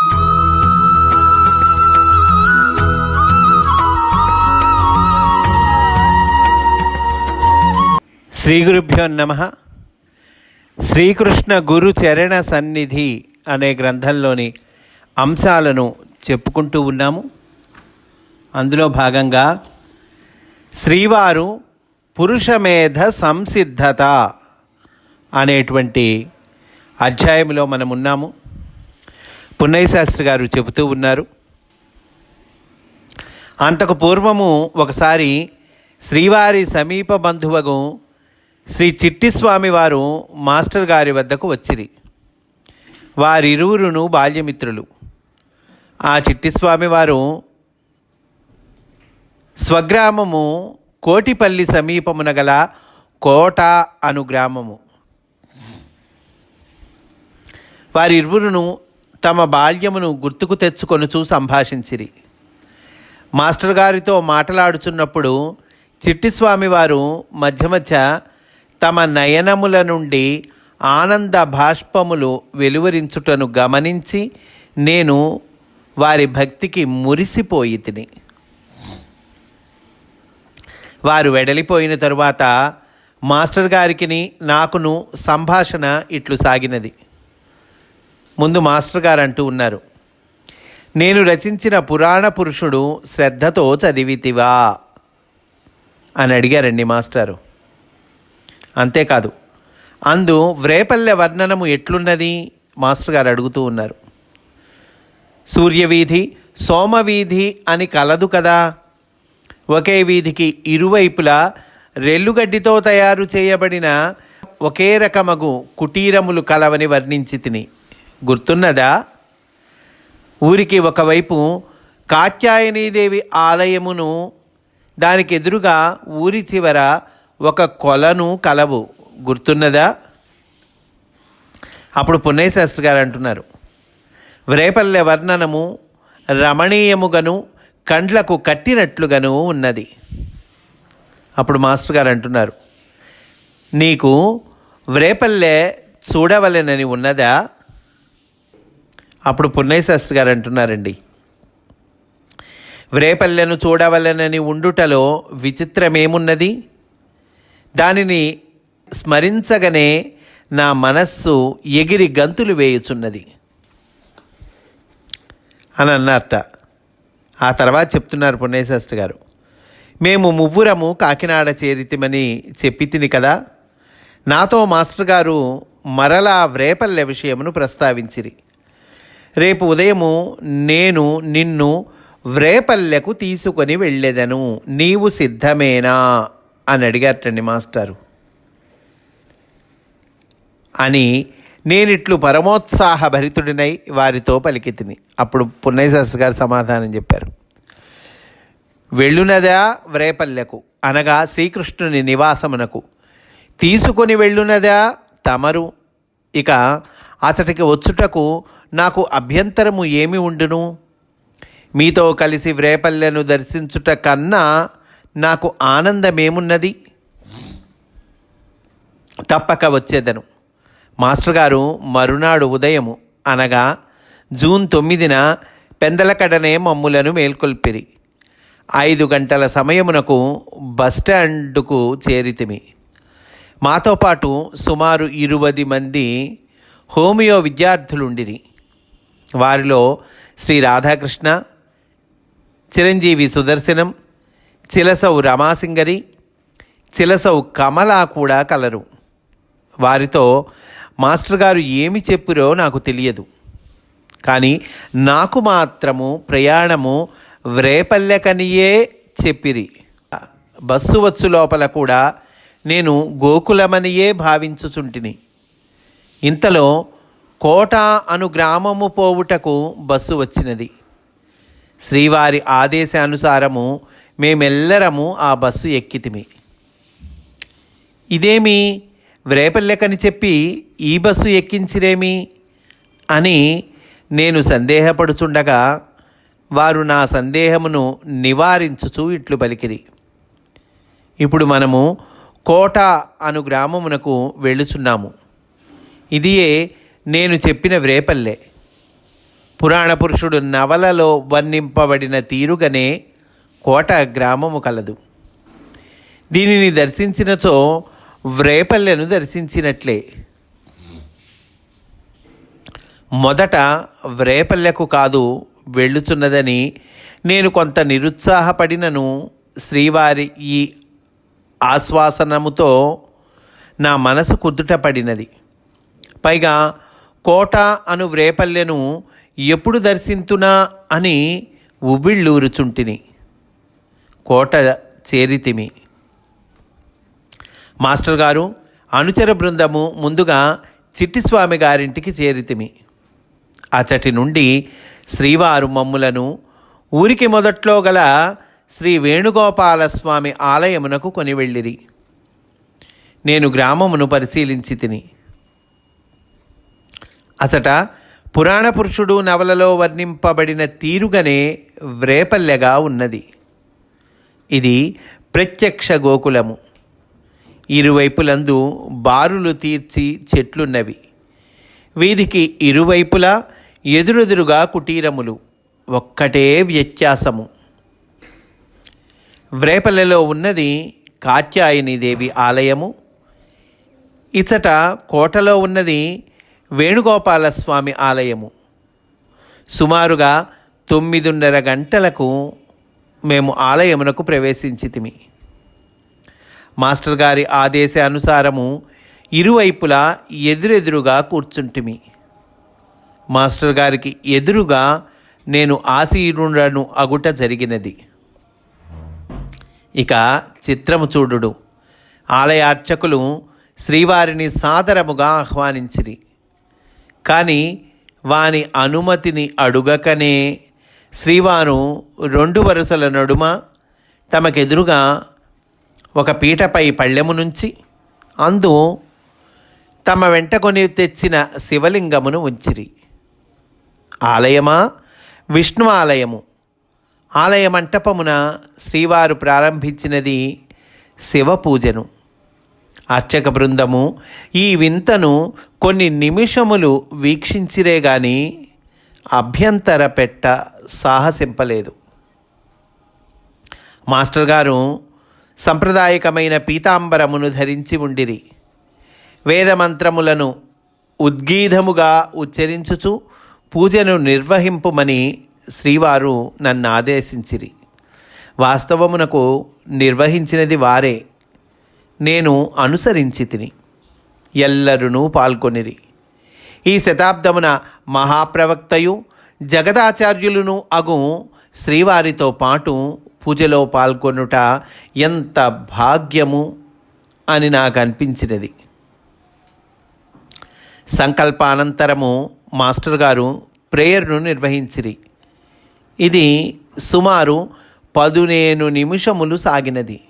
శ్రీ గురుభ్యో నమ. శ్రీకృష్ణ గురు చరణ సన్నిధి అనే గ్రంథంలోని అంశాలను చెప్పుకుంటూ ఉన్నాము. అందులో భాగంగా శ్రీవారు పురుషమేధ సంసిద్ధత అనేటువంటి అధ్యాయంలో మనం ఉన్నాము. పున్నయ్య శాస్త్రి గారు చెబుతూ ఉన్నారు. అంతకు పూర్వము ఒకసారి శ్రీవారి సమీప బంధువగు శ్రీ చిట్టిస్వామి వారు మాస్టర్ గారి వద్దకు వచ్చిరి. వారిరువురును బాల్యమిత్రులు. ఆ చిట్టిస్వామి వారు స్వగ్రామము కోటిపల్లి సమీపమున గల కోట అను గ్రామము. వారిరువురును తమ బాల్యమును గుర్తుకు తెచ్చుకొనుచూ సంభాషించిరి. మాస్టర్ గారితో మాట్లాడుచున్నప్పుడు చిట్టిస్వామి వారు మధ్య మధ్య తమ నయనముల నుండి ఆనంద భాష్పములు వెలువరించుటను గమనించి నేను వారి భక్తికి మురిసిపోయి తిని. వారు వెడలిపోయిన తరువాత మాస్టర్ గారికిని నాకును సంభాషణ ఇట్లు సాగినది. ముందు మాస్టర్ గారు అంటూ ఉన్నారు. నేను రచించిన పురాణ పురుషుడు శ్రద్ధతో చదివితివా? అని అడిగారండి మాస్టారు. అంతేకాదు అందు వ్రేపల్లె వర్ణనము ఎట్లున్నది? మాస్టర్ గారు అడుగుతూ ఉన్నారు. సూర్యవీధి సోమవీధి అని కలదు కదా? ఒకే వీధికి ఇరువైపులా రెల్లుగడ్డితో తయారు చేయబడిన ఒకే రకమగు కుటీరములు కలవని వర్ణించి తిని గుర్తున్నదా? ఊరికి ఒకవైపు కాత్యాయనీదేవి ఆలయమును దానికి ఎదురుగా ఊరి చివర ఒక కొలను కలవు. గుర్తున్నదా? అప్పుడు పున్నయ్య శాస్త్రి గారు అంటున్నారు. వ్రేపల్లె వర్ణనము రమణీయముగను కండ్లకు కట్టినట్లుగాను ఉన్నది. అప్పుడు మాస్టర్ గారు అంటున్నారు. నీకు వ్రేపల్లె చూడవలెనని ఉన్నదా? అప్పుడు పున్నయ్య శాస్త్రి గారు అంటున్నారండి వ్రేపల్లెను చూడవలెనని ఉండుటలో విచిత్రమేమున్నది? దానిని స్మరించగనే నా మనస్సు ఎగిరి గంతులు వేయుచున్నది. అని అన్నారట. ఆ తర్వాత చెప్తున్నారు పుణ్యశాస్త్రి గారు మేము మువ్వురము కాకినాడ చేరితిమని చెప్పి తిని కదా నాతో మాస్టర్ గారు మరలా వ్రేపల్లె విషయమును ప్రస్తావించిరి. రేపు ఉదయము నేను నిన్ను వ్రేపల్లెకు తీసుకొని వెళ్ళేదను. నీవు సిద్ధమేనా? అని అడిగారటండి మాస్టారు. అని నేనిట్లు పరమోత్సాహ భరితుడినై వారితో పలికితిని. అప్పుడు పున్నయశాస్త్రి గారు సమాధానం చెప్పారు. వెళ్ళునదా వ్రేపల్లెకు? అనగా శ్రీకృష్ణుని నివాసమునకు. తీసుకొని వెళ్ళునదా తమరు? ఇక అతటికి వచ్చుటకు నాకు అభ్యంతరము ఏమి ఉండును? మీతో కలిసి వ్రేపల్లెను దర్శించుట కన్నా నాకు ఆనందమేమున్నది? తప్పక వచ్చేదను. మాస్టర్ గారు మరునాడు ఉదయము అనగా జూన్ తొమ్మిదిన పెందలకడనే మమ్ములను మేల్కొల్పిరి. ఐదు గంటల సమయమునకు బస్టాండుకు చేరితిమి. మాతో పాటు సుమారు ఇరువది మంది హోమియో విద్యార్థులుండిరి. వారిలో శ్రీ రాధాకృష్ణ చిరంజీవి సుదర్శనం చిలసౌ రమాసింగరి చిలసౌ కమల కూడా కలరు. వారితో మాస్టర్ గారు ఏమి చెప్పురో నాకు తెలియదు. కానీ నాకు మాత్రము ప్రయాణము వ్రేపల్లెకనియే చెప్పిరి. బస్సు వచ్చు లోపల కూడా నేను గోకులమనియే భావించుచుంటిని. ఇంతలో కోట అను గ్రామము పోవుటకు బస్సు వచ్చినది. శ్రీవారి ఆదేశానుసారము మేమెల్లరము ఆ బస్సు ఎక్కితిమి. ఇదేమి వ్రేపల్లెకని చెప్పి ఈ బస్సు ఎక్కించిరేమి? అని నేను సందేహపడుచుండగా వారు నా సందేహమును నివారించుచూ ఇట్లు పలికిరి. ఇప్పుడు మనము కోట అను గ్రామమునకు వెళ్ళుచున్నాము. ఇదియే నేను చెప్పిన వ్రేపల్లె. పురాణ పురుషుడు నవలలో వర్ణింపబడిన తీరుగనే కోట గ్రామము కలదు. దీనిని దర్శించినచో వ్రేపల్లెను దర్శించినట్లే. మొదట వ్రేపల్లెకు కాదు వెళ్ళుచున్నదని నేను కొంత నిరుత్సాహపడినను శ్రీవారి ఈ ఆశ్వాసనముతో నా మనసు కుదుటపడినది. పైగా కోట అను వ్రేపల్లెను ఎప్పుడు దర్శింతునా అని ఉబిళ్ళూరుచుంటిని. కోట చేరితిమి. మాస్టర్ గారు అనుచర బృందము ముందుగా చిట్టిస్వామి గారింటికి చేరితిమి. అచటి నుండి శ్రీవారు మమ్ములను ఊరికి మొదట్లో గల శ్రీ వేణుగోపాలస్వామి ఆలయమునకు కొని వెళ్ళిరి. నేను గ్రామమును పరిశీలించి తిని అసట పురాణ పురుషుడు నవలలో వర్ణింపబడిన తీరుగనే వ్రేపల్లెగా ఉన్నది. ఇది ప్రత్యక్ష గోకులము. ఇరువైపులందు బారులు తీర్చి చెట్లున్నవి. వీధికి ఇరువైపులా ఎదురెదురుగా కుటీరములు. ఒక్కటే వ్యత్యాసము. వ్రేపల్లెలో ఉన్నది కాత్యాయనిదేవి ఆలయము. ఇచట కోటలో ఉన్నది వేణుగోపాలస్వామి ఆలయము. సుమారుగా తొమ్మిదిన్నర గంటలకు మేము ఆలయమునకు ప్రవేశించితిమి. మాస్టర్ గారి ఆదేశానుసారము ఇరువైపులా ఎదురెదురుగా కూర్చుంటిమి. మాస్టర్ గారికి ఎదురుగా నేను ఆసీనుడను అగుట జరిగినది. ఇక చిత్రము చూడుడు. ఆలయార్చకులు శ్రీవారిని సాదరముగా ఆహ్వానించిరి. కానీ వాని అనుమతిని అడుగకనే శ్రీవారు రెండు వరుసల నడుమ తమకెదురుగా ఒక పీటపై పళ్ళెము నుంచి అందు తమ వెంట కొని తెచ్చిన శివలింగమును ఉంచిరి. ఆలయమా? విష్ణు ఆలయము. ఆలయ మంటపమున శ్రీవారు ప్రారంభించినది శివ పూజను అర్చక బృందము ఈ వింతను కొన్ని నిమిషములు వీక్షించిరే గాని అభ్యంతర పెట్ట సాహసింపలేదు. మాస్టర్ గారు సంప్రదాయకమైన పీతాంబరమును ధరించి ఉండిరి. వేదమంత్రములను ఉద్గీధముగా ఉచ్చరించుచు పూజను నిర్వహింపుమని శ్రీవారు నన్ను ఆదేశించిరి. వాస్తవమునకు నిర్వహించినది వారే. నేను అనుసరించి తిని. ఎల్లరునూ పాల్గొనిరి. ఈ శతాబ్దమున మహాప్రవక్తయు జగదాచార్యులను అగు శ్రీవారితో పాటు పూజలో పాల్గొనుట ఎంత భాగ్యము అని నాకు అనిపించినది సంకల్పానంతరము మాస్టర్ గారు ప్రేయర్ను నిర్వహించిరి. ఇది సుమారు పదునేను నిమిషములు సాగినది.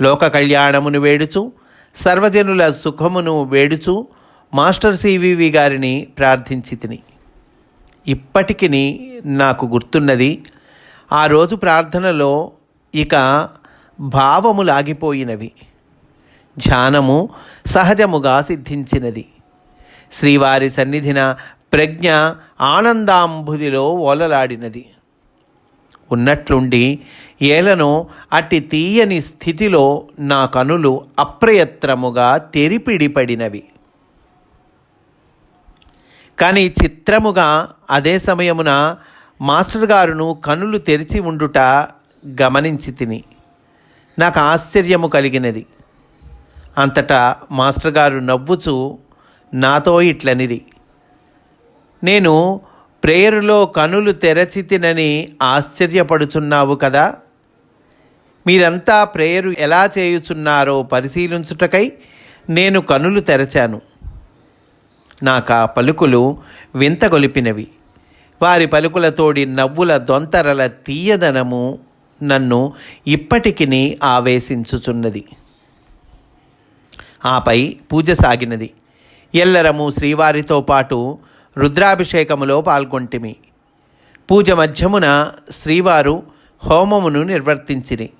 లోక కళ్యాణమును వేడుచు సర్వజనుల సుఖమును వేడుచు మాస్టర్ సివివి గారిని ప్రార్థించి తిని ఇప్పటికి నాకు గుర్తున్నది ఆ రోజు ప్రార్థనలో ఇక భావము లాగిపోయినవి. ధ్యానము సహజముగా సిద్ధించినది. శ్రీవారి సన్నిధిన ప్రజ్ఞ ఆనందాంబుదిలో ఓలలాడినది. ఉన్నట్లుండి ఏలను అట్టి తీయని స్థితిలో నా కనులు అప్రయత్నముగా తెరిపిడిపడినవి. కానీ చిత్రముగా అదే సమయమున మాస్టర్ గారును కనులు తెరిచి ఉండుట గమనించి తిని. నాకు ఆశ్చర్యము కలిగినది. అంతటా మాస్టర్ గారు నవ్వుచు నాతో ఇట్లనిరి. నేను ప్రేయరులో కనులు తెరచితినని ఆశ్చర్యపడుచున్నావు కదా? మీరంతా ప్రేయరు ఎలా చేయుచున్నారో పరిశీలించుటకై నేను కనులు తెరచాను. నాకా పలుకులు వింతగొలిపినవి వారి పలుకులతోడి నవ్వుల దొంతరల తీయదనము నన్ను ఇప్పటికిని ఆవేశించుచున్నది. ఆపై పూజ సాగినది. ఎల్లరము శ్రీవారితో పాటు రుద్రాభిషేకములో పాల్గొంటిమి. పూజ మధ్యమున శ్రీవారు హోమమును నిర్వర్తించిరి.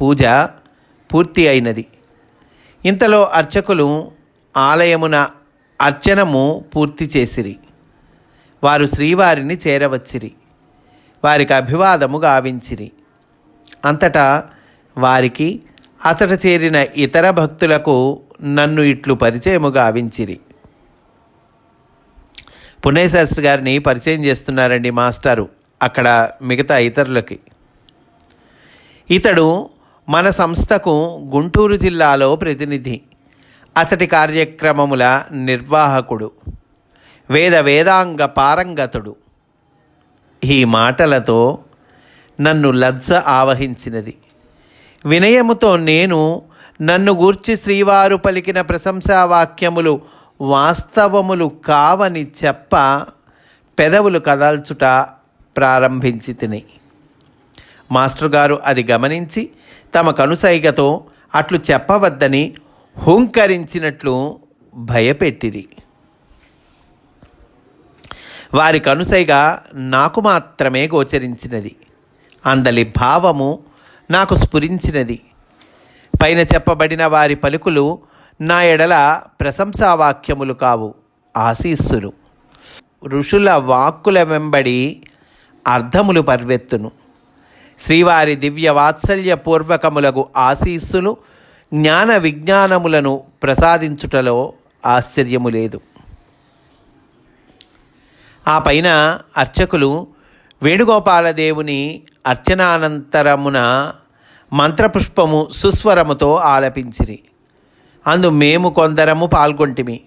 పూజ పూర్తి అయినది. ఇంతలో అర్చకులు ఆలయమున అర్చనము పూర్తి చేసిరి. వారు శ్రీవారిని చేరవచ్చిరి. వారికి అభివాదము గావించిరి. అంతటా వారికి అతట చేరిన ఇతర భక్తులకు నన్ను ఇట్లు పరిచయము గావించిరి. పుణ్యశాస్త్రి గారిని పరిచయం చేస్తున్నారండి మాస్టారు. అక్కడ మిగతా ఇతరులకి. ఇతడు మన సంస్థకు గుంటూరు జిల్లాలో ప్రతినిధి. అతడి కార్యక్రమముల నిర్వాహకుడు. వేద వేదాంగ పారంగతుడు. ఈ మాటలతో నన్ను లజ్జ ఆవహించినది. వినయముతో నేను నన్ను గూర్చి శ్రీవారు పలికిన ప్రశంసా వాక్యములు వాస్తవములు కావని చెప్ప పెదవులు కదల్చుట ప్రారంభించి తిని. మాస్టర్ గారు అది గమనించి తమ కనుసైగతో అట్లు చెప్పవద్దని హుంకరించినట్లు భయపెట్టిరి. వారి కనుసైగ నాకు మాత్రమే గోచరించినది. అందలి భావము నాకు స్ఫురించినది. పైన చెప్పబడిన వారి పలుకులు నా ఎడల ప్రశంసావాక్యములు కావు ఆశీస్సులు. ఋషుల వాక్కుల వెంబడి అర్థములు పర్వెత్తును. శ్రీవారి దివ్య వాత్సల్య పూర్వకములకు ఆశీస్సులు జ్ఞాన విజ్ఞానములను ప్రసాదించుటలో ఆశ్చర్యము లేదు. ఆ పైన అర్చకులు వేణుగోపాలదేవుని అర్చనానంతరమున మంత్రపుష్పము సుస్వరముతో ఆలపించిరి. అందు మేము కొందరము పాల్గొంటిమి.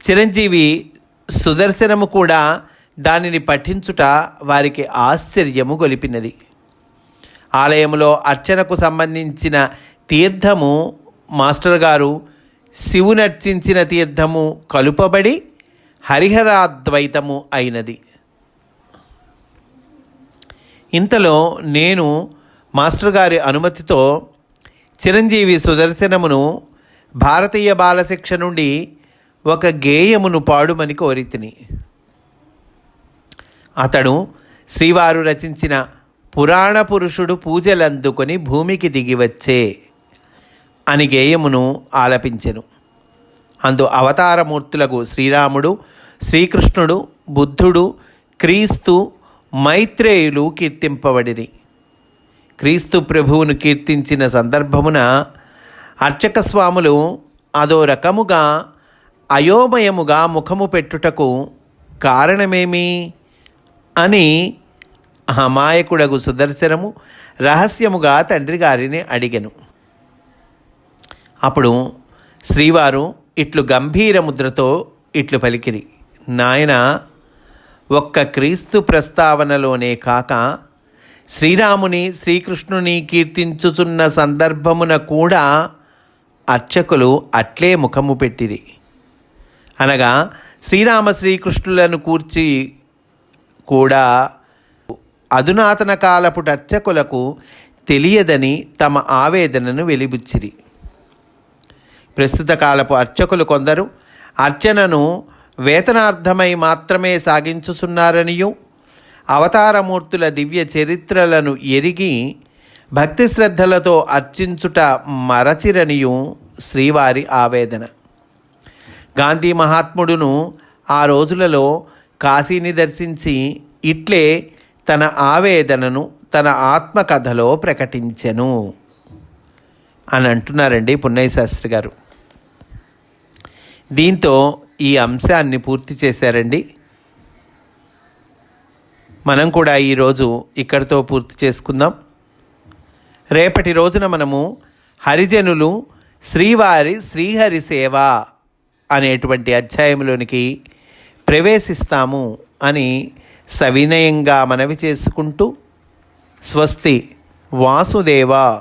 చిరంజీవి సుదర్శనము కూడా దానిని పఠించుట వారికి ఆశ్చర్యము గొలిపినది. ఆలయంలో అర్చనకు సంబంధించిన తీర్థము మాస్టర్ గారు శివునర్చించిన తీర్థము కలుపబడి హరిహరాద్వైతము అయినది. ఇంతలో నేను మాస్టర్ గారి అనుమతితో చిరంజీవి సుదర్శనమును భారతీయ బాలశిక్ష నుండి ఒక గేయమును పాడుమని కోరితిని. అతడు శ్రీవారు రచించిన పురాణ పురుషుడు పూజలందుకొని భూమికి దిగివచ్చే అని గేయమును ఆలపించెను. అందు అవతారమూర్తులకు శ్రీరాముడు శ్రీకృష్ణుడు బుద్ధుడు క్రీస్తు మైత్రేయులు కీర్తింపబడిరి. క్రీస్తు ప్రభువును కీర్తించిన సందర్భమున అర్చక స్వాములు అదో రకముగా అయోమయముగా ముఖము పెట్టుటకు కారణమేమి అని అమాయకుడగు సుదర్శనము రహస్యముగా తండ్రి గారిని అడిగను. అప్పుడు శ్రీవారు ఇట్లు గంభీర ముద్రతో ఇట్లు పలికిరి నాయన ఒక్క క్రీస్తు ప్రస్తావనలోనే కాక శ్రీరాముని శ్రీకృష్ణుని కీర్తించుచున్న సందర్భమున కూడా అర్చకులు అట్లే ముఖము పెట్టిరి. అనగా శ్రీరామ శ్రీకృష్ణులను కూర్చి కూడా అధునాతన కాలపు అర్చకులకు తెలియదని తమ ఆవేదనను వెలిబుచ్చిరి. ప్రస్తుత కాలపు అర్చకులు కొందరు అర్చనను వేతనార్థమై మాత్రమే సాగించుచున్నారనియూ అవతారమూర్తుల దివ్య చరిత్రలను ఎరిగి భక్తి శ్రద్ధలతో అర్చించుట మరచిరనియు శ్రీవారి ఆవేదన. గాంధీ మహాత్ముడును ఆ రోజులలో కాశీని దర్శించి ఇట్లే తన ఆవేదనను తన ఆత్మకథలో ప్రకటించెను. అని అంటున్నారండి పున్నయ్య శాస్త్రి గారు. దీంతో ఈ అంశాన్ని పూర్తి చేశారండి. మనం కూడా ఈరోజు ఇక్కడితో పూర్తి చేసుకుందాం. రేపటి రోజున మనము హరిజనులు శ్రీవారి శ్రీహరి సేవ అనేటువంటి అధ్యాయంలోనికి ప్రవేశిస్తాము అని సవినయంగా మనవి చేసుకుంటూ స్వస్తి వాసుదేవ.